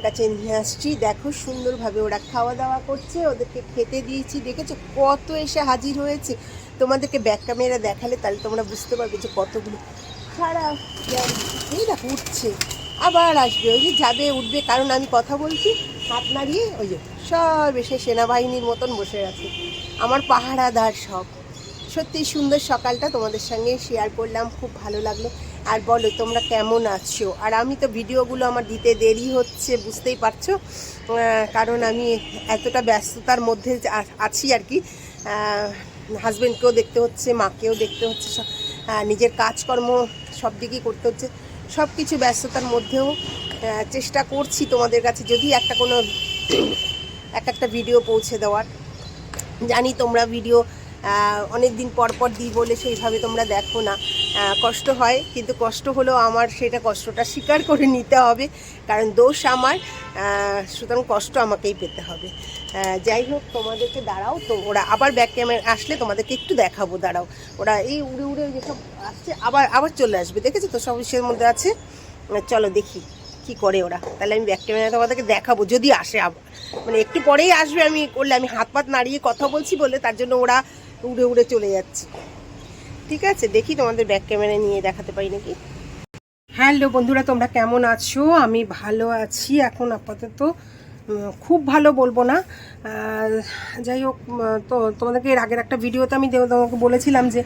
কাছে নিয়ে আসছি। দেখো, সুন্দরভাবে ওরা খাওয়া দাওয়া করছে, ওদেরকে খেতে দিয়েছি। দেখেছ কত এসে হাজির হয়েছে? তোমাদেরকে ব্যাক ক্যামেরা দেখালে তাহলে তোমরা বুঝতে পারবে যে কতগুলো সারা এই দেখো, উঠছে। আবার আসবে। ওই যে যাবে, উঠবে, কারণ আমি কথা বলছি, হাত নাড়িয়ে ওই যে সব এসে সেনাবাহিনীর মতন বসে আছে। আমার পাহারাদার সব। সত্যি সুন্দর সকালটা তোমাদের সঙ্গে শেয়ার করলাম, খুব ভালো লাগল। আর বলো, তোমরা কেমন আছো? আর আমি তো ভিডিওগুলো আমার দিতে দেরি হচ্ছে, বুঝতেই পারছ? কারণ আমি এতটা ব্যস্ততার মধ্যে আছি আর কি। হাজব্যান্ডকেও দেখতে হচ্ছে, মাকেও দেখতে হচ্ছে নিজের কাজকর্ম সব দিকেই করতে হচ্ছে। সব কিছু ব্যস্ততার মধ্যেও চেষ্টা করছি তোমাদের কাছে, যদি একটা কোনো এক একটা ভিডিও পৌঁছে দেওয়ার। জানি তোমরা ভিডিও অনেক দিন পর পর দিই বলে সেইভাবে তোমরা দেখো না। কষ্ট হয়, কিন্তু কষ্ট হলেও আমার সেটা কষ্টটা স্বীকার করে নিতে হবে, কারণ দোষ আমার সুতরাং কষ্ট আমাকেই পেতে হবে। যাই হোক, তোমাদেরকে দাঁড়াও, তো ওরা আবার ব্যাক ক্যামেরা আসলে তোমাদেরকে একটু দেখাবো, দাঁড়াও। ওরা এই উড়ে উড়ে যেসব আসছে, আবার আবার চলে আসবে, দেখেছ তো? সব ইসের মধ্যে আছে। চলো দেখি কি করে ওরা। তাহলে আমি ব্যাক ক্যামেরা তোমাদেরকে দেখাবো, যদি আসে আবার। মানে একটু পরেই আসবে, আমি করলে, আমি হাত পাত নাড়িয়ে কথা বলছি বলে, তার জন্য ওরা উড়ে উড়ে চলে যাচ্ছে। ঠিক আছে, দেখি তোমাদের ব্যাক ক্যামেরা নিয়ে দেখাতে পারি নাকি? হ্যালো বন্ধুরা, তোমরা কেমন আছো? আমি ভালো আছি। এখন আপাতত খুব ভালো বলব না। যাই হোক তো তোমাদেরকে এর আগের একটা ভিডিওতে আমি তোমাকে বলেছিলাম যে,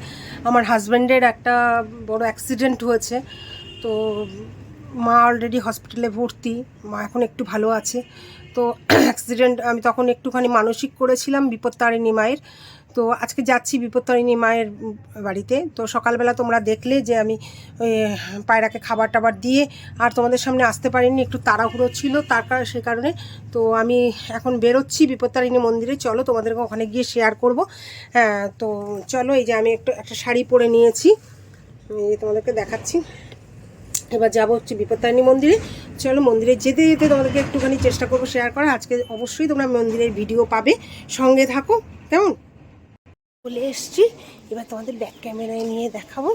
আমার হাজব্যান্ডের একটা বড় অ্যাক্সিডেন্ট হয়েছে। তো মা অলরেডি হসপিটালে ভর্তি, মা এখন একটু ভালো আছে। তো অ্যাক্সিডেন্ট আমি তখন একটুখানি মানসিক করেছিলাম বিপত্তারিণী মায়ের। তো আজকে যাচ্ছি বিপত্তারিণী মায়ের বাড়িতে। তো সকালবেলা তোমরা দেখলে যে আমি পায়রাকে খাবার টাবার দিয়ে আর তোমাদের সামনে আসতে পারিনি, একটু তাড়াহুড়ো ছিল তার সে কারণে। তো আমি এখন বেরোচ্ছি বিপত্তারিণী মন্দিরে। চলো তোমাদেরকে ওখানে গিয়ে শেয়ার করব। হ্যাঁ তো চলো এই যে আমি একটু, একটা শাড়ি পরে নিয়েছি। তোমাদেরকে দেখাচ্ছি। এবার যাব হচ্ছে বিপত্তারিণী মন্দিরে। চলো মন্দিরে যেতে যেতে তোমাদেরকে একটুখানি চেষ্টা করব শেয়ার করা আজকে অবশ্যই তোমরা মন্দিরের ভিডিও পাবে। সঙ্গে থাকো। কেমন? চলে এসছি। এবার তোমাদের ব্যাক ক্যামেরায় নিয়ে দেখাবো।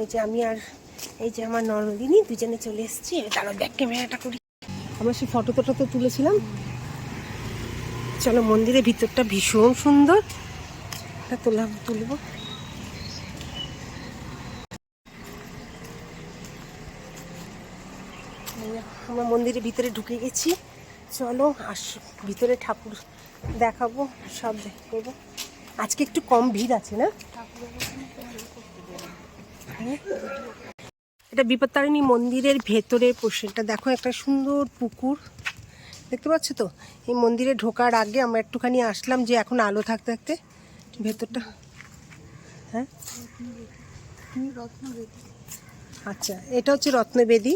এই যে আমি আর এই যে আমার নর্মদিনী দুজনে চলে এসছি। তারও ব্যাক ক্যামেরাটা করি। আমরা সেই ফটো টটো তো তুলেছিলাম। চলো মন্দিরের ভিতরটা ভীষণ সুন্দর। এটা তোলা, তুলবো। আমরা মন্দিরের ভিতরে ঢুকে গেছি। চলো আস, ভিতরে ঠাকুর দেখাবো, সব করব আজকে একটু কম ভিড় আছে, না? এটা বিপত্তারিণী মন্দিরের ভেতরের পোর্শনটা। দেখো, একটা সুন্দর পুকুর। দেখতে পাচ্ছ তো? এই মন্দিরে ঢোকার আগে আমরা একটুখানি আসলাম যে এখন আলো থাকতে থাকতে ভেতরটা। হ্যাঁ? আচ্ছা এটা হচ্ছে রত্নবেদী।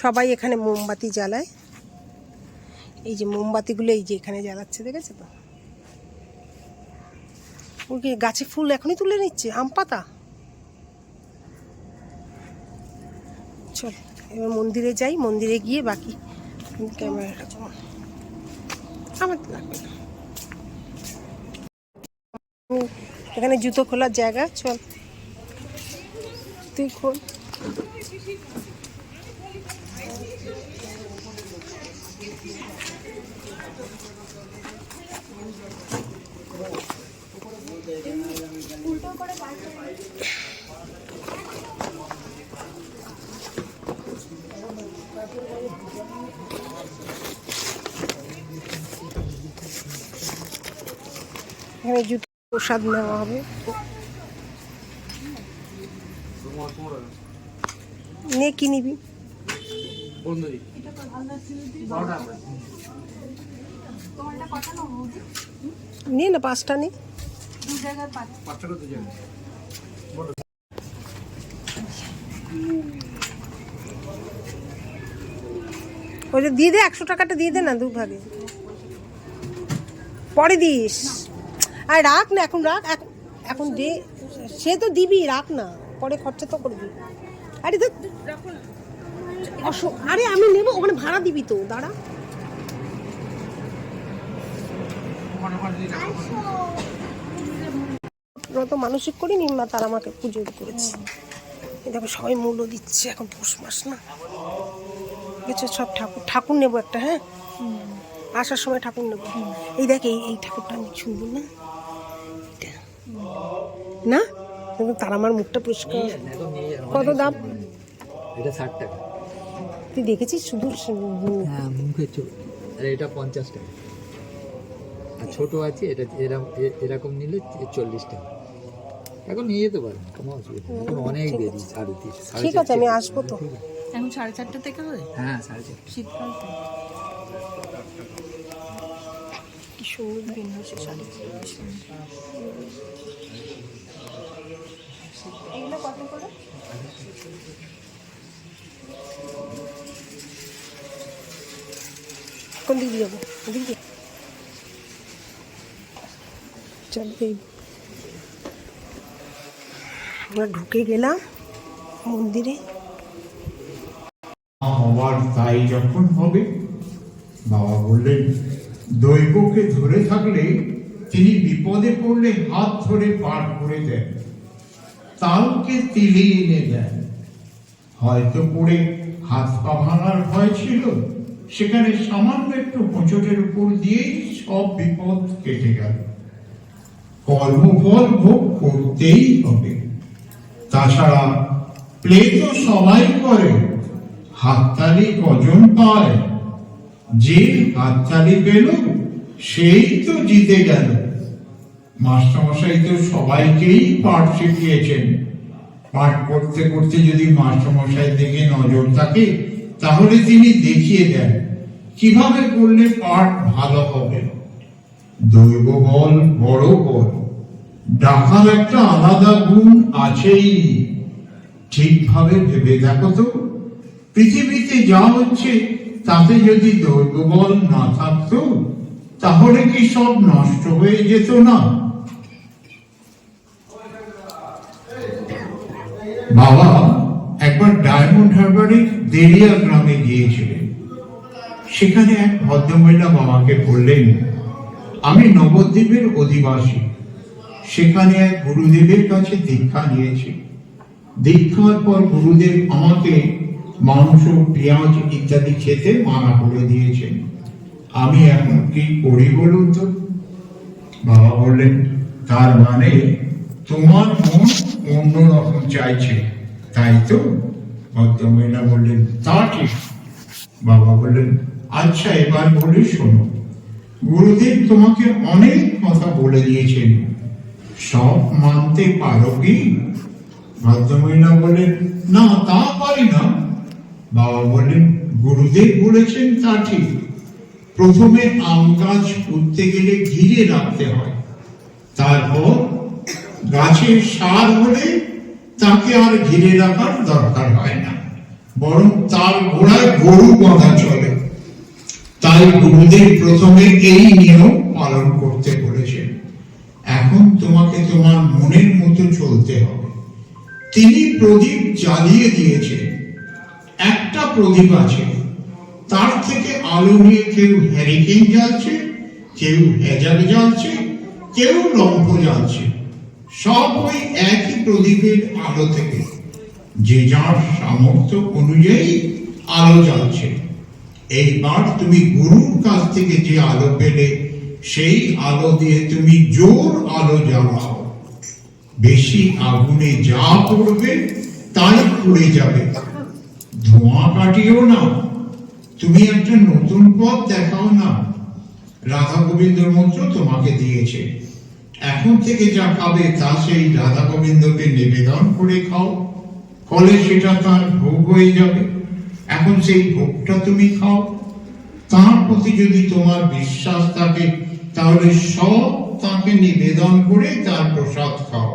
সবাই এখানে মোমবাতি জ্বালায়। এই যে মোমবাতিগুলো এই যে এখানে জ্বালাচ্ছে, দেখেছ তো? ওকে গাছে ফুল এখনই তুলে নিচ্ছে, আম পাতা। চল, এবার মন্দিরে যাই, মন্দিরে গিয়ে বাকি ক্যামেরাটা আমার এখানে জুতো খোলার জায়গা, চল। তুই খোল। এখানে জুতো প্রসাদ নেওয়া হবে। নে কি নিবি? নে না পাঁচটা নে। ওই যে দিয়ে দে, একশো টাকাটা দিয়ে দে না দু ভাগে পরে দিস। আর রাখ না, এখন রাখ, এখন- দে। সে তো দিবি, রাখ না। পরে খরচা তো করবি। আরে তো আরে আমি নেব, ওখানে ভাড়া দিবি তো, দাঁড়া। আমরা তো মানসিক করিনি মা তারা আমাকে পুজো করেছে দেখো সবাই মূল্য দিচ্ছে এখন পৌষ মাস না। দেখেছ সব ঠাকুর ঠাকুর নেব একটা হ্যাঁ? আসার সময় ঠাকুর নেব। এই দেখ এই এই ঠাকুরটা আমি সুন্দর না? এটা। না? কিন্তু তার আমার মুখটা পরিষ্কার। কত দাম? এটা ষাট টাকা। তুই দেখেছিস শুধু? হ্যাঁ মুখে চোখ। আর এটা পঞ্চাশ টাকা। আর ছোট আছে এটা এরকম নিলে চল্লিশ টাকা। এখন নিয়ে যেতে পারেন কোনো অসুবিধা নেই। এখন অনেক দেরি সাড়ে তিন সাড়ে ঠিক আছে আমি আসব তো। এখন সাড়ে চারটে থেকে হয় হ্যাঁ সাড়ে চারটে। শীতকাল তো। কি সুন্দর বেনারসি শাড়ি এগুলো কত করে? কোন দিক যাব দিয়ে চল এই আমরা ঢুকে গেলাম মন্দিরে। তাই যখন হবে, বাবা বললেন, দৈবকে ধরে থাকলে তিনি বিপদে পড়লে হাত ধরে পার করে দেন, তালকে তিলে এনে দেন। হয়তো পড়ে হাত পা ভাঙার ভয় ছিল, সেখানে সামান্য একটু হোঁচটের উপর দিয়েই সব বিপদ কেটে গেল। কর্মফল ভোগ করতেই হবে। তাছাড়া প্লে তো সবাই করে, হাততালি কজন পায়? যে হাততালি পেল, সেই তো জিতে গেল। মাস্টারমশাই তো সবাইকেই পাঠ শিখিয়েছেন। পাঠ করতে করতে যদি মাস্টারমশাই দিকে নজর থাকে, তাহলে তিনি দেখিয়ে দেন, কীভাবে করলে পাঠ ভালো হবে। দৈব বল বড় বল। ডাকার একটা আলাদা গুণ আছেই। ঠিকভাবে ভেবে দেখো তো। পৃথিবীতে যা হচ্ছে, তাতে যদি দৈব না থাকতো, তাহলে কি সব নষ্ট হয়ে যেত না? বাবা, একবার ডায়মন্ড হারবারে দেরিয়া গ্রামে গিয়েছিলেন। সেখানে এক ভদ্রমহিলা বাবাকে বললেন, আমি নবদ্বীপের অধিবাসী। সেখানে এক গুরুদেবের কাছে দীক্ষা নিয়েছি। দীক্ষার পর গুরুদেব আমাকে মাংস, পেঁয়াজ ইত্যাদি খেতে মানা করে দিয়েছেন। আমি এখন কি করি বলুন তো। বাবা বললেন, তার মানে তোমার মন অন্যরকম চাইছে, তাই তো? ভদ্রমহিলা বললেন, তা ঠিক। বাবা বললেন আচ্ছা এবার বলি শোনো। গুরুদেব তোমাকে অনেক কথা বলে দিয়েছেন। সব মানতে পারো কি? ভদ্রমহিলা বললেন, না, তা পারি না। বাবা বললেন, গুরুদেব বলেছেন তা ঠিক। প্রথমে আম গাছ উঠতে গেলে ঘিরে রাখতে হয়। তারপর গাছের সার হলে তাকে আর ঘিরে রাখার দরকার হয় না। বরং তার গোড়ায় গরু বাঁধা চলে। তাই গুরুদেব প্রথমে এই নিয়ম পালন করতে তোমাকে তোমার মনের মতো চলতে হবে। তিনি প্রদীপ জ্বালিয়ে দিয়েছেন। একটা প্রদীপ আছে। তার থেকে আলো নিয়ে কেউ হ্যারিকেন জ্বালছে, কেউ হেজাল জ্বালছে, কেউ লম্ফ জ্বালছে। সব ওই একই প্রদীপের আলো থেকে। যে যার সামর্থ্য অনুযায়ী আলো জ্বালছে। এইবার তুমি গুরুর কাছ থেকে যে আলো পেলে সেই আলো দিয়ে তুমি জোর আলো জ্বালাও। বেশি আগুনে যা পড়বে, তাই পড়ে যাবে। ধোঁয়া কাটিও না। তুমি একটা নতুন পথ দেখাও না। রাধা গোবিন্দর মন্ত্র তোমাকে দিয়েছে। এখন থেকে যা খাবে, তা সেই রাধা গোবিন্দকে নিবেদন করে খাও। ফলে সেটা তার ভোগ হয়ে যাবে। এখন সেই ভোগটা তুমি খাও। তার প্রতি যদি তোমার বিশ্বাস থাকে তাহলে সব তাকে নিবেদন করে তার প্রসাদ খাও।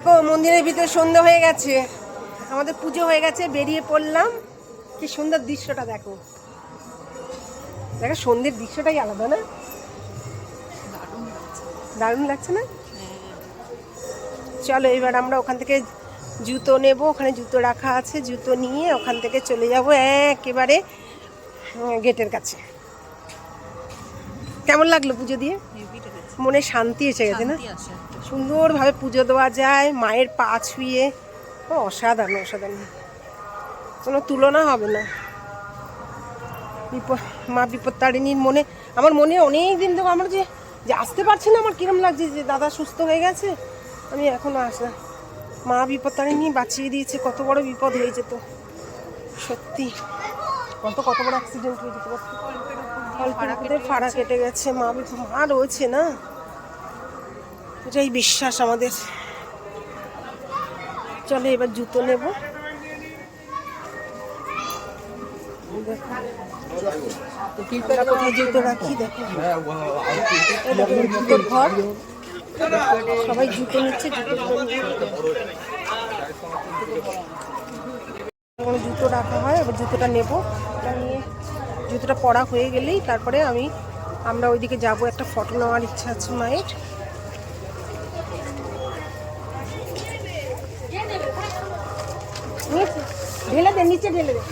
দেখো মন্দিরের ভিতরে সন্ধ্যা হয়ে গেছে। আমাদের পুজো হয়ে গেছে বেরিয়ে পড়লাম। কি সুন্দর দৃশ্যটা দেখো। দেখো সন্ধ্যের দৃশ্যটাই আলাদা না? দারুণ লাগছে না? চলো এবার আমরা ওখান থেকে জুতো নেব। ওখানে জুতো রাখা আছে জুতো নিয়ে ওখান থেকে চলে যাব একেবারে গেটের কাছে। কেমন লাগল পুজো দিয়ে? মনে শান্তি এসে গেছে না? সুন্দরভাবে পুজো দেওয়া যায় মায়ের পা ছুঁয়ে। ও অসাধারণ অসাধারণ। কোনো তুলনা হবে না। বিপদ মা বিপত্তারিণীর মনে আমার মনে অনেক দিন থেকে আমরা যে যে আসতে পারছি না আমার কিরম লাগছে যে দাদা সুস্থ হয়ে গেছে। আমি এখনও আসা মা বিপত্তারিণী বাঁচিয়ে দিয়েছে কত বড় বিপদ হয়ে যেত সত্যি কত কত বড় অ্যাক্সিডেন্ট হয়ে যেত অল্পের ফাড়া কেটে গেছে। মা মা রয়েছে না? এটাই বিশ্বাস আমাদের। চলে এবার জুতো নেব। জুতো রাখি? দেখো। ঘর। সবাই জুতো নিচ্ছে জুতো জুতো রাখা হয় এবার জুতোটা নেব। জুতোটা পরা হয়ে গেলেই তারপরে আমি আমরা ওইদিকে যাব একটা ফটো নেওয়ার ইচ্ছা আছে মায়ের? ঢেলে দে নিচে ঢেলে দে।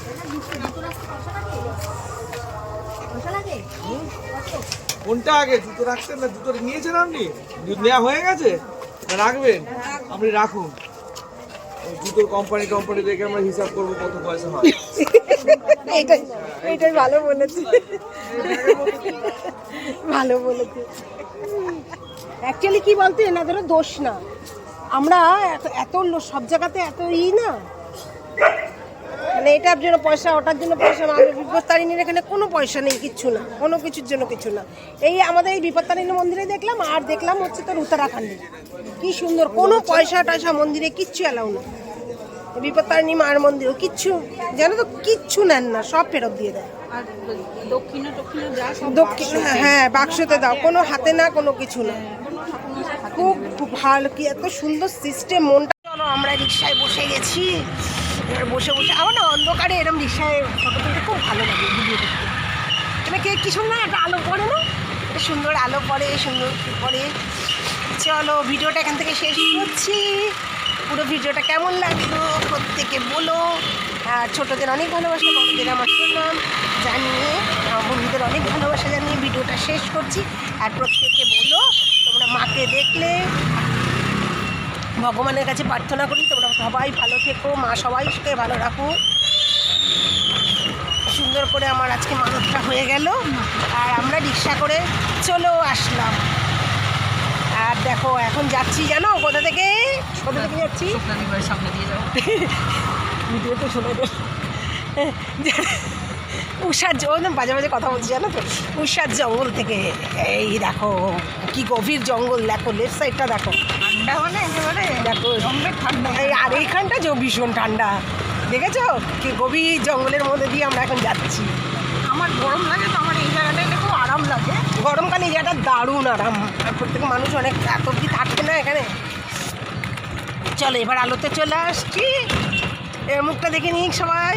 কোনটা আগে জুতো রাখছেন না? জুতো নিয়েছেন আপনি? নেওয়া হয়ে গেছে? রাখবেন? আপনি রাখুন। জুতোর কোম্পানি কোম্পানি দেখে আমরা হিসাব করব কত পয়সা হয়। এটাই এটাই ভালো বলেছে। ভালো বলেছে। অ্যাকচুয়ালি কি বলতো, এনাদেরও দোষ না। আমরা এত- সব জায়গাতে এত ই না। মানে এটার জন্য পয়সা ওটার জন্য পয়সা আমাদের বিপত্তারিণীর এখানে কোনো পয়সা নেই কিচ্ছু না কোনো কিছুর জন্য কিছু না। এই আমাদের এই বিপত্তারিণী মন্দিরে দেখলাম আর দেখলাম হচ্ছে তোর উত্তরাখণ্ডে। কি সুন্দর কোনো পয়সা টয়সা মন্দিরে কিচ্ছু অ্যালাউ না। বিপত্তারিণী মার মন্দিরও কিচ্ছু জানো তো কিচ্ছু নেন না সব ফেরত দিয়ে দেয়। দক্ষিণে টক্ষিণে যা সব দক্ষিণ হ্যাঁ বাক্সতে দাও কোনো হাতে না কোনো কিছু না। খুব খুব ভালো কি এত সুন্দর সিস্টেম মনটা। আমরা রিক্সায় বসে গেছি। বসে বসে। আমার না অন্ধকারে এরকম রিক্সায় ফটো তুলতে খুব ভালো লাগে ভিডিও দেখতে। মানে কে কি সুন্দর একটা আলো পড়ে না? একটা সুন্দর আলো পড়ে, সুন্দর পড়ে। চলো ভিডিওটা এখান থেকে শেষ করছি। পুরো ভিডিওটা কেমন লাগল? প্রত্যেকে বলো। আর ছোটোদের অনেক ভালোবাসা, বড়দের আমার শুনলাম জানিয়ে বন্ধুদের অনেক ভালোবাসা জানিয়ে ভিডিওটা শেষ করছি। আর প্রত্যেকে বলো, তোমরা মাকে দেখলে ভগবানের কাছে প্রার্থনা করি তোমরা সবাই ভালো থেকো মা সবাইকে ভালো রাখো সুন্দর করে আমার আজকে মানতটা হয়ে গেল আর আমরা রিক্সা করে চলেও আসলাম। আর দেখো এখন যাচ্ছি জানো কোথা থেকে? কোথা থেকে যাচ্ছি? সামনে দিয়ে যাও। ভিডিও তো শোনা উষার জঙ্গল মাঝে বাজে কথা বলছি জানো তো? উষার জঙ্গল থেকে এই দেখো কি গভীর জঙ্গল দেখো লেফট সাইডটা দেখো। ঠান্ডা মানে একেবারে দেখো ঠান্ডা। এই আর এইখানটা যে ভীষণ ঠান্ডা দেখেছ? কি গভীর জঙ্গলের মধ্যে দিয়ে আমরা এখন যাচ্ছি। আমার গরম লাগে তো আমার এই জায়গাটায় এলে খুব আরাম লাগে। গরমকালে এই জায়গাটা দারুণ আরাম। আর প্রত্যেক মানুষ অনেক এত কি থাকবে না এখানে? চলো এবার আলোতে চলে আসছি। এর মুখটা দেখে নিই সবাই।